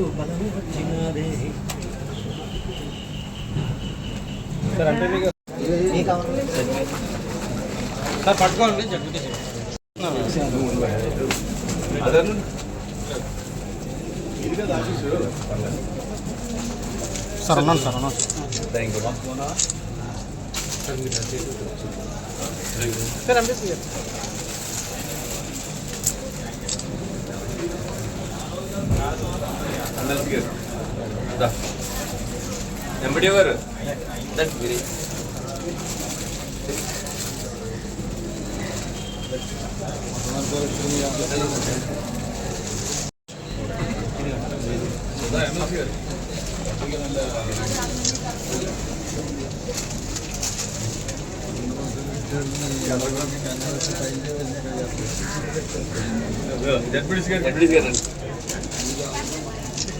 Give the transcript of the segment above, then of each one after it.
నాకు బలం వచ్చినదే. సార్ పట్టుకోండి సార్ అన్నాను సార్ అన్నాను సార్. అనిపిస్తుంది గారు ఎంపడి గారు ఎంపడి గారు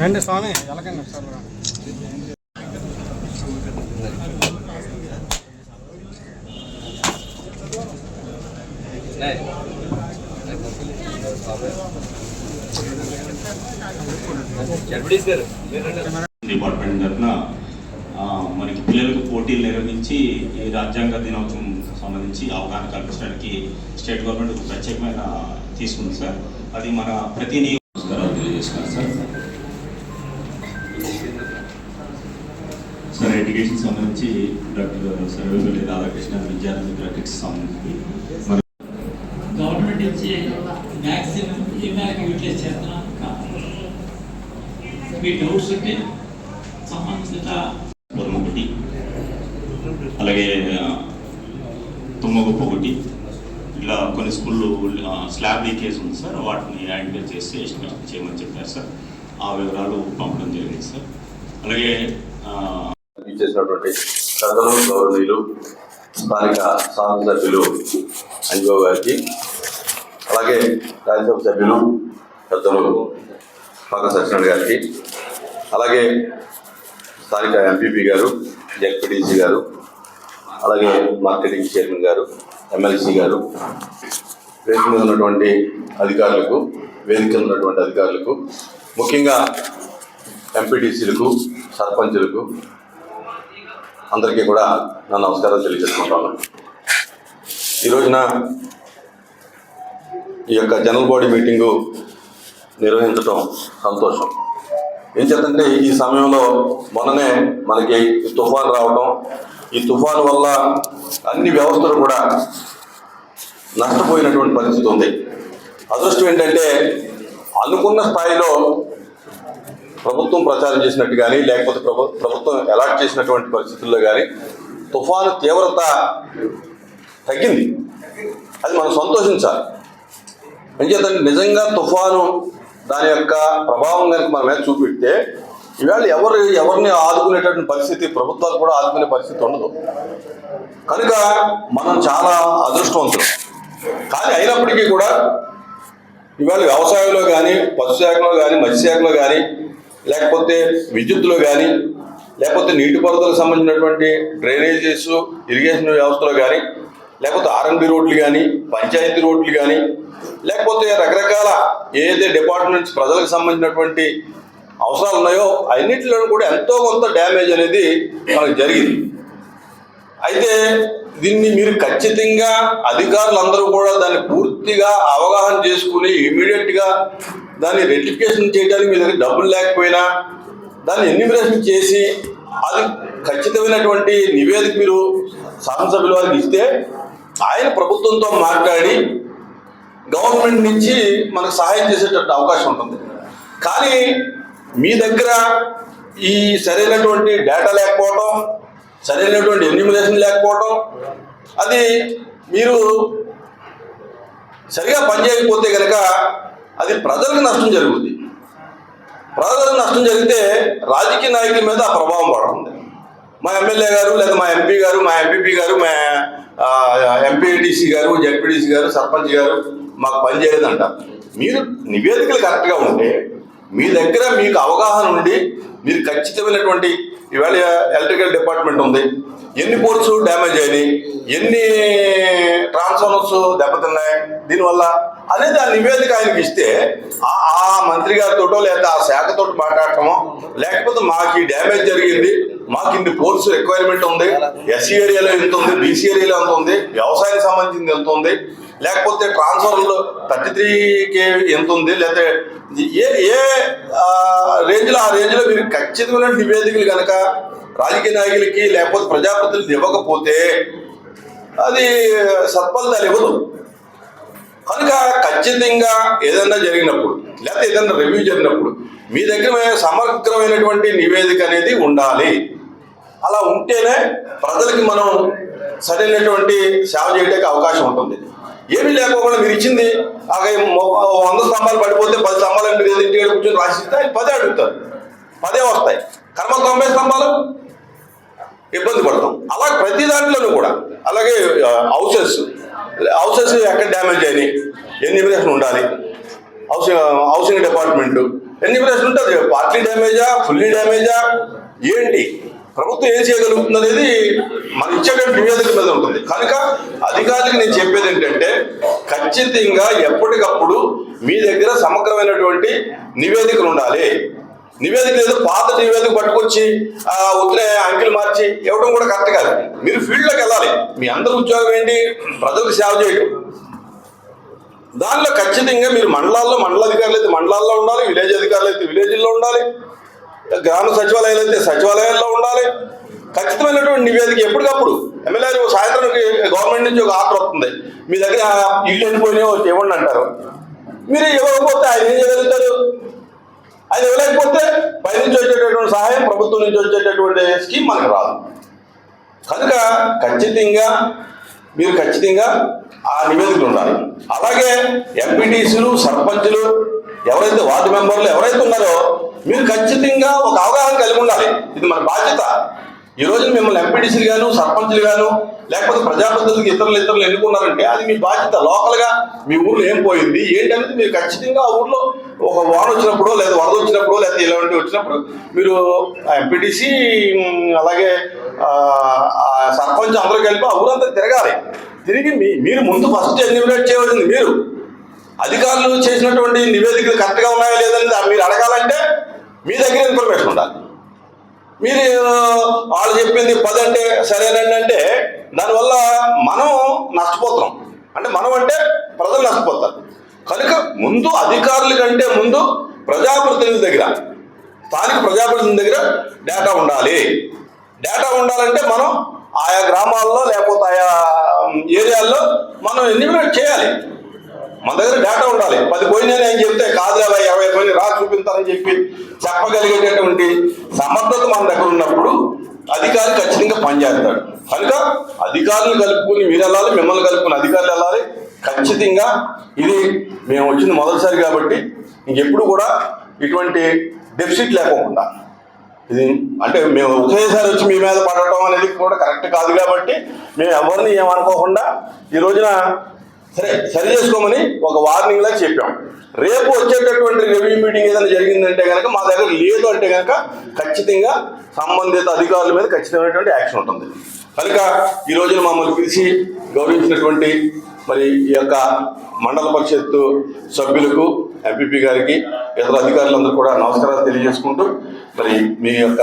రండి స్వామి ఎలాగండి సార్ జడ్పీటీస్ డిపార్ట్మెంట్ తరఫున మనకి పిల్లలకు పోటీలు నిర్వహించి ఈ రాజ్యాంగ దినోత్సవం సంబంధించి అవగాహన కల్పించడానికి స్టేట్ గవర్నమెంట్ ఒక ప్రత్యేకమైన తీసుకుంది సార్. అది మన ప్రతి నియో- నమస్కారాలు తెలియజేస్తున్నాను సార్. సార్ ఎడ్యుకేషన్ సంబంధించి డాక్టర్ సర్వేపల్లి రాధాకృష్ణ విద్యార్థి గ్రాఫిక్స్ సంబంధించి గవర్నమెంట్ ఇచ్చే మ్యాక్సిమం ఏ మేరకు యూటిలైజ్ చేస్తున్నాం. మీ డౌట్స్ ఉంటే సంబంధిత ఒకటి అలాగే తుమ్మగొప్ప ఒకటి ఇలా కొన్ని స్కూల్లో స్లాబ్ లీకేజ్ ఉంది సార్. వాటిని ఐడెంటిఫై చేసి ఎస్టిమేట్ చేయమని చెప్పారు సార్. ఆ వివరాలు పంపడం జరిగింది సార్. అలాగే ఇచ్చేసినటువంటి పెద్దలు గౌరవనీయులు స్థానిక శాసన సభ్యులు అంజబాబు గారికి అలాగే రాజ్యసభ సభ్యులు పెద్దలు పక్క సత్యనారాయణ గారికి అలాగే స్థానిక ఎంపీపీ గారు ఎక్పీడీసీ గారు అలాగే మార్కెటింగ్ చైర్మన్ గారు ఎమ్మెల్సీ గారు వేదిక మీద ఉన్నటువంటి అధికారులకు వేదిక ఉన్నటువంటి అధికారులకు ముఖ్యంగా ఎంపీటీసీలకు సర్పంచులకు అందరికీ కూడా నా నమస్కారం తెలియజేసుకుంటాను ఈ రోజున ఈ యొక్క జనరల్ బాడీ మీటింగు నిర్వహించడం సంతోషం. ఏం చేద్దంటే ఈ సమయంలో మొన్ననే మనకి తుఫాన్ రావడం ఈ తుఫాన్ వల్ల అన్ని వ్యవస్థలు కూడా నష్టపోయినటువంటి పరిస్థితి ఉంది. అదృష్టం ఏంటంటే అనుకున్న స్థాయిలో ప్రభుత్వం ప్రచారం చేసినట్టు కానీ లేకపోతే ప్రభుత్వం అలాట్ చేసినటువంటి పరిస్థితుల్లో కానీ తుఫాను తీవ్రత తగ్గింది. అది మనం సంతోషించాలి. ఎంచేతంటే నిజంగా తుఫాను దాని యొక్క ప్రభావం కనుక మన మీద చూపెడితే ఈవేళ ఎవరు ఎవరిని ఆదుకునేటటువంటి పరిస్థితి ప్రభుత్వాలు కూడా ఆదుకునే పరిస్థితి ఉండదు. కనుక మనం చాలా అదృష్టవంతులు. కానీ అయినప్పటికీ కూడా ఇవాళ వ్యవసాయంలో కానీ పశుశాఖలో కానీ మత్స్యశాఖలో కానీ లేకపోతే విద్యుత్తులో కానీ లేకపోతే నీటిపారుదలకు సంబంధించినటువంటి డ్రైనేజెస్ ఇరిగేషన్ వ్యవస్థలో కానీ లేకపోతే ఆర్ఎన్బి రోడ్లు కానీ పంచాయతీ రోడ్లు కానీ లేకపోతే రకరకాల ఏదైతే డిపార్ట్మెంట్స్ ప్రజలకు సంబంధించినటువంటి అవసరాలు ఉన్నాయో అన్నింటిలో కూడా ఎంతో కొంత డ్యామేజ్ అనేది మనకు జరిగింది. అయితే దీన్ని మీరు ఖచ్చితంగా అధికారులందరూ కూడా దాన్ని పూర్తిగా అవగాహన చేసుకుని ఇమీడియట్గా దాన్ని రెటిఫికేషన్ చేయడానికి మీ దగ్గర డబ్బులు లేకపోయినా దాన్ని ఎన్యూమరేషన్ చేసి అది ఖచ్చితమైనటువంటి నివేదిక మీరు శాసనసభ్యుల వారికి ఇస్తే ఆయన ప్రభుత్వంతో మాట్లాడి గవర్నమెంట్ నుంచి మనకు సహాయం చేసేటట్టు అవకాశం ఉంటుంది. కానీ మీ దగ్గర ఈ సరైనటువంటి డేటా లేకపోవటం సరైనటువంటి ఎన్యూమినేషన్ లేకపోవటం అది మీరు సరిగా పనిచేయకపోతే కనుక అది ప్రజలకు నష్టం జరుగుతుంది ప్రజలకు నష్టం జరిగితే రాజకీయ నాయకుల మీద ప్రభావం పడుతుంది. మా ఎమ్మెల్యే గారు లేదా మా ఎంపీ గారు మా ఎంపీపీ గారు మా ఎంపీటీసీ గారు జడ్పీటీసీ గారు సర్పంచ్ గారు మాకు పనిచేయలేదంట మీరు నివేదికలు కరెక్ట్గా ఉంటే మీ దగ్గర మీకు అవగాహన ఉండి మీరు ఖచ్చితమైనటువంటి ఇవాళ ఎలక్ట్రికల్ డిపార్ట్మెంట్ ఉంది. ఎన్ని పోల్స్ డ్యామేజ్ అయినాయి? ఎన్ని ట్రాన్స్ఫార్మర్స్ దెబ్బతిన్నాయి? దీనివల్ల అనేది ఆ నివేదిక ఆయనకి ఇస్తే ఆ మంత్రి గారితోటో లేదా ఆ శాఖతో మాట్లాడటమో లేకపోతే మాకు ఈ డ్యామేజ్ జరిగింది మాకు ఇన్ని పోల్స్ రిక్వైర్మెంట్ ఉంది ఎస్సీ ఏరియాలో ఎంత ఉంది బీసీ ఏరియాలో ఎంత ఉంది వ్యవసాయానికి సంబంధించింది ఎంత ఉంది లేకపోతే ట్రాన్స్ఫర్లో థర్టీ త్రీకి ఎంత ఉంది లేకపోతే ఏ ఏ రేంజ్లో ఆ రేంజ్లో మీరు ఖచ్చితమైన నివేదికలు కనుక రాజకీయ నాయకులకి లేకపోతే ప్రజాప్రతినిధులు ఇవ్వకపోతే అది సత్ఫలితాలు ఇవ్వదు. కనుక ఖచ్చితంగా ఏదైనా జరిగినప్పుడు లేకపోతే ఏదైనా రివ్యూ జరిగినప్పుడు మీ దగ్గర సమగ్రమైనటువంటి నివేదిక అనేది ఉండాలి. అలా ఉంటేనే ప్రజలకి మనం సరైనటువంటి సేవ చేయడానికి అవకాశం ఉంటుంది. ఏమీ లేకోకుండా మీరు ఇచ్చింది అలాగే వంద స్తంభాలు పడిపోతే పది స్తంభాలు మీరు ఏదో ఇంటికి కూర్చొని రాసిస్తే పదే అడుగుతారు. పదే వస్తాయి. కర్మ తొంభై స్తంభాలు? ఇబ్బంది పడతాం. అలా ప్రతి దాంట్లోనూ కూడా. అలాగే హౌసెస్ హౌసెస్ ఎక్కడ డ్యామేజ్ అయినాయి? ఎన్ని ఉండాలి? హౌసింగ్ హౌసింగ్ డిపార్ట్మెంట్ ఎన్ని ఉంటుంది? పార్ట్లీ డ్యామేజా ఫుల్లీ డ్యామేజా ఏంటి? ప్రభుత్వం ఏం చేయగలుగుతుంది అనేది మన ఇచ్చేటువంటి నివేదిక మీద ఉంటుంది. కనుక అధికారులకు నేను చెప్పేది ఏంటంటే ఖచ్చితంగా ఎప్పటికప్పుడు మీ దగ్గర సమగ్రమైనటువంటి నివేదికలు ఉండాలి. నివేదిక ఏదో పాత నివేదిక పట్టుకొచ్చి ఆ ఉత్తరే అంకెలు మార్చి ఇవ్వడం కూడా కరెక్ట్ కాదు. మీరు ఫీల్డ్లోకి వెళ్ళాలి. మీ అందరి ఉద్యోగం ఏంటి? ప్రజలకు సేవ చేయడం దానిలో ఖచ్చితంగా మీరు మండలాల్లో మండలాధికారులు అయితే మండలాల్లో ఉండాలి విలేజ్ అధికారులు అయితే విలేజ్లో ఉండాలి గ్రామ సచివాలయాలు అయితే సచివాలయాల్లో ఉండాలి. ఖచ్చితమైనటువంటి నివేదిక ఎప్పటికప్పుడు ఎమ్మెల్యే సాయంత్రం గవర్నమెంట్ నుంచి ఒక ఆర్డర్ వస్తుంది. మీ దగ్గర ఇల్లు ఎండిపోయినా ఇవ్వండి అంటారు. మీరు ఇవ్వకపోతే ఆయన ఏం చేయగలుగుతారు? అది ఇవ్వలేకపోతే పై నుంచి వచ్చేటటువంటి సహాయం ప్రభుత్వం నుంచి వచ్చేటటువంటి స్కీమ్ మనకు రాదు. కనుక ఖచ్చితంగా మీరు ఖచ్చితంగా ఆ నివేదికలు ఉండాలి. అలాగే ఎంపీటీసీలు సర్పంచ్లు ఎవరైతే వార్డు మెంబర్లు ఎవరైతే ఉన్నారో మీరు ఖచ్చితంగా ఒక అవగాహన కలిగి ఉండాలి. ఇది మన బాధ్యత. ఈ రోజు మిమ్మల్ని ఎంపీడీసీలు గాను సర్పంచులు గాను లేకపోతే ప్రజాప్రతినిధులకు ఇతరులు ఇతరులు ఎన్నుకున్నారంటే అది మీ బాధ్యత లోకల్గా. మీ ఊర్లో ఏం పోయింది? ఏంటనేది మీరు ఖచ్చితంగా ఆ ఊర్లో ఒక వాన వచ్చినప్పుడు లేదా వరద వచ్చినప్పుడు లేదా ఇలాంటివి వచ్చినప్పుడు మీరు ఎంపీటీసీ అలాగే సర్పంచ్ అందరూ కలిపి ఆ ఊరంతా తిరగాలి. తిరిగి మీ మీరు ముందు ఫస్ట్ ఎన్యూమినేట్ చేయవలసింది మీరు. అధికారులు చేసినటువంటి నివేదికలు కరెక్ట్గా ఉన్నాయా లేదని మీరు అడగాలంటే మీ దగ్గర ఇన్ఫర్మేషన్ ఉండాలి. మీరు వాళ్ళు చెప్పింది పది అంటే సరేనండి అంటే దానివల్ల మనం నష్టపోతాం అంటే మనం అంటే ప్రజలు నష్టపోతారు. కనుక ముందు అధికారుల కంటే ముందు ప్రజాప్రతినిధుల దగ్గర స్థానిక ప్రజాప్రతినిధుల దగ్గర డేటా ఉండాలి. డేటా ఉండాలంటే మనం ఆయా గ్రామాల్లో లేకపోతే ఆయా ఏరియాల్లో మనం ఎన్నిమినేట్ చేయాలి. మన దగ్గర డేటా ఉండాలి. పది పోయినాయని అని చెప్తే కాదు కదా ఇరవై పోయిన రా చూపించాలని చెప్పి చెప్పగలిగేటటువంటి సమర్థత మన దగ్గర ఉన్నప్పుడు అధికారి ఖచ్చితంగా పనిచేస్తాడు కనుక అధికారులు కలుపుకుని మీరు వెళ్ళాలి మిమ్మల్ని కలుపుకుని అధికారులు వెళ్ళాలి. ఖచ్చితంగా ఇది మేము వచ్చింది మొదటిసారి కాబట్టి ఇంకెప్పుడు కూడా ఇటువంటి డెఫిసిట్ లేకోకుండా ఇది అంటే మేము ఒకేసారి వచ్చి మీ మీద పడటం అనేది కూడా కరెక్ట్ కాదు కాబట్టి మేము ఎవరిని ఏమనుకోకుండా ఈ రోజున సరే సరి చేసుకోమని ఒక వార్నింగ్ లా చెప్పాం. రేపు వచ్చేటటువంటి రివ్యూ మీటింగ్ ఏదైనా జరిగిందంటే కనుక మా దగ్గర లేదు అంటే కనుక ఖచ్చితంగా సంబంధిత అధికారుల మీద ఖచ్చితమైనటువంటి యాక్షన్ ఉంటుంది. కనుక ఈ రోజున మమ్మల్ని పిలిచి గౌరవించినటువంటి మరి ఈ యొక్క మండల పరిషత్తు సభ్యులకు ఎంపీపీ గారికి ఇతర అధికారులందరూ కూడా నమస్కారాలు తెలియజేసుకుంటూ మరి మీ యొక్క